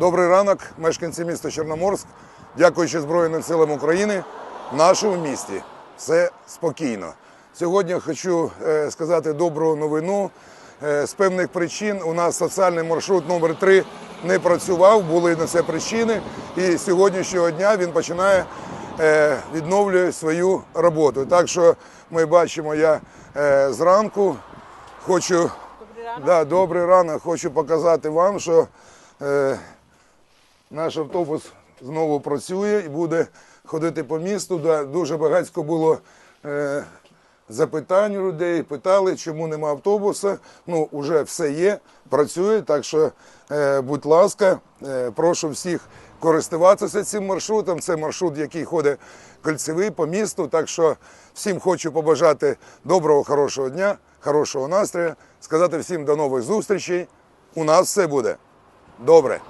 Добрий ранок, мешканці міста Чорноморськ. Дякуючи Збройним силам України, в нашому місті все спокійно. Сьогодні хочу е, сказати добру новину. Е, З певних причин у нас соціальний маршрут номер 3 не працював, були на це причини. І з сьогоднішнього дня він починає е, відновлює свою роботу. Так що ми бачимо, я зранку хочу Добрий ранок. Да, добрий ранок. Хочу показати вам, що наш автобус знову працює і буде ходити по місту. Дуже багатько було е, запитань у людей, питали, чому нема автобуса. Ну, вже все є, працює. Так що, е, будь ласка, е, прошу всіх користуватися цим маршрутом. Це маршрут, який ходить кольцевий по місту. Так що всім хочу побажати доброго, хорошого дня, хорошого настрою, сказати всім до нових зустрічей. У нас все буде добре.